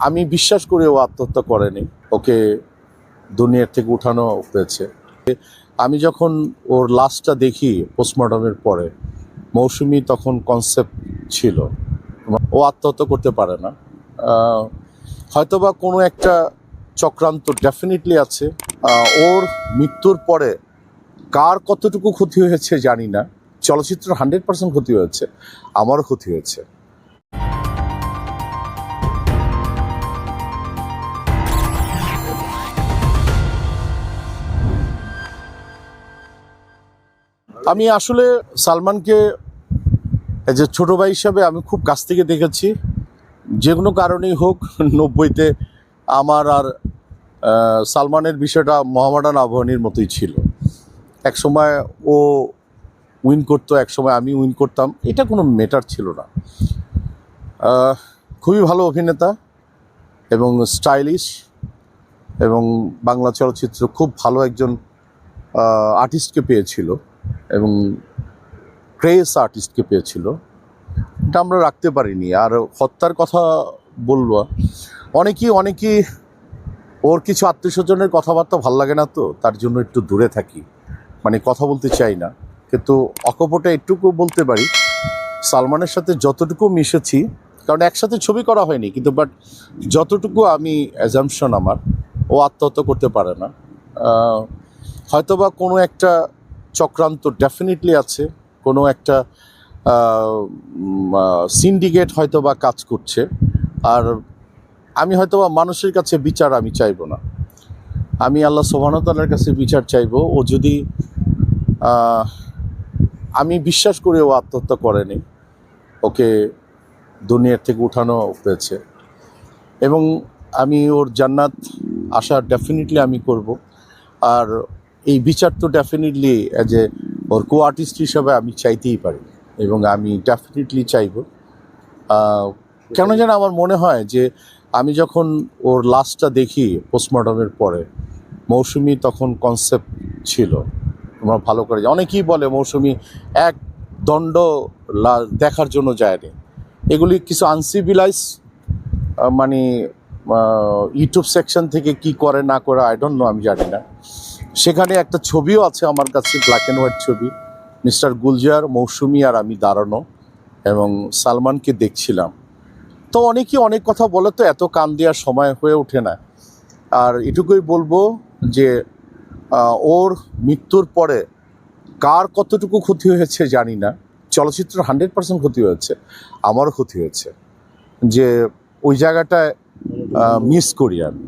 আমি বিশ্বাস করে ও আত্মহত্যা করেনি। ওকে দুনিয়ার থেকে উঠানো হয়েছে। আমি যখন ওর লাশটা দেখি পোস্টমর্টমের পরে, মৌসুমি তখন কনসেপ্ট ছিল। ও আত্মহত্যা করতে পারে না। হয়তোবা কোনো একটা চক্রান্ত ডেফিনেটলি আছে। ওর মৃত্যুর পরে কার কতটুকু ক্ষতি হয়েছে জানি না। চলচ্চিত্র হান্ড্রেড পার্সেন্ট ক্ষতি হয়েছে। আমারও ক্ষতি হয়েছে। আমি আসলে সালমানকে যে ছোট ভাই হিসাবে আমি খুব কাছ থেকে দেখেছি। যে কোনো কারণেই হোক, নব্বইতে আমার আর সালমানের বিষয়টা মোহামেডান আবহানির মতোই ছিল। এক সময় ও উইন করতো, এক সময় আমি উইন করতাম। এটা কোনো মেটার ছিল না। খুবই ভালো অভিনেতা এবং স্টাইলিশ এবং বাংলা চলচ্চিত্র খুব ভালো একজন আর্টিস্টকে পেয়েছিল। এবং ক্রেস আর্টিস্টকে পেয়েছিল। এটা আমরা রাখতে পারিনি। আর হত্যার কথা বলব, অনেকেই অনেকেই ওর কিছু আত্মীয় স্বজনের কথাবার্তা ভালো লাগে না তো, তার জন্য একটু দূরে থাকি। মানে কথা বলতে চাই না। কিন্তু অকপটে একটুকু বলতে পারি, সালমানের সাথে যতটুকু মিশেছি, কারণ একসাথে ছবি করা হয়নি, কিন্তু বাট যতটুকু আমি অ্যাজামশন আমার, ও আত্মহত্যা করতে পারে না। হয়তোবা কোনো একটা চক্রান্ত ডেফিনেটলি আছে। কোনো একটা সিন্ডিকেট হয়তো বা কাজ করছে। আর আমি হয়তো বা মানুষের কাছে বিচার আমি চাইব না। আমি আল্লাহ সোহানতালার কাছে বিচার চাইব। ও যদি আমি বিশ্বাস করি ও আত্মহত্যা করেনি। ওকে দুনিয়ার থেকে উঠানো হয়েছে। এবং আমি ওর জান্নাত আশা ডেফিনেটলি আমি করব। আর এই বিচার তো ডেফিনেটলি অ্যাজ এ ওর কো আর্টিস্ট হিসাবে আমি চাইতেই পারি। এবং আমি ডেফিনেটলি চাইব। কেন যেন আমার মনে হয় যে আমি যখন ওর লাশটা দেখি পোস্টমর্টমের পরে, মৌসুমি তখন কনসেপ্ট ছিল। তোমরা ভালো করে। অনেকেই বলে মৌসুমি এক দণ্ড দেখার জন্য যায়নি। এগুলি কিছু আনসিভিলাইজ মানে ইউটিউব সেকশন থেকে কি করে না করে আই ডোন্ট নো আমি জানি না। সেখানে একটা ছবিও আছে আমার কাছে ব্ল্যাক অ্যান্ড হোয়াইট ছবি। মিস্টার গুলজার, মৌসুমি আর আমি দাঁড়ানো এবং সালমানকে দেখছিলাম। তো অনেকেই অনেক কথা বলে তো এত কান দেওয়ার সময় হয়ে ওঠে না। আর এটুকুই বলব যে ওর মৃত্যুর পরে কার কতটুকু ক্ষতি হয়েছে জানি না। চলচ্চিত্র হান্ড্রেড পার্সেন্ট ক্ষতি হয়েছে, আমারও ক্ষতি হয়েছে। যে ওই জায়গাটায় মিস করি আমি।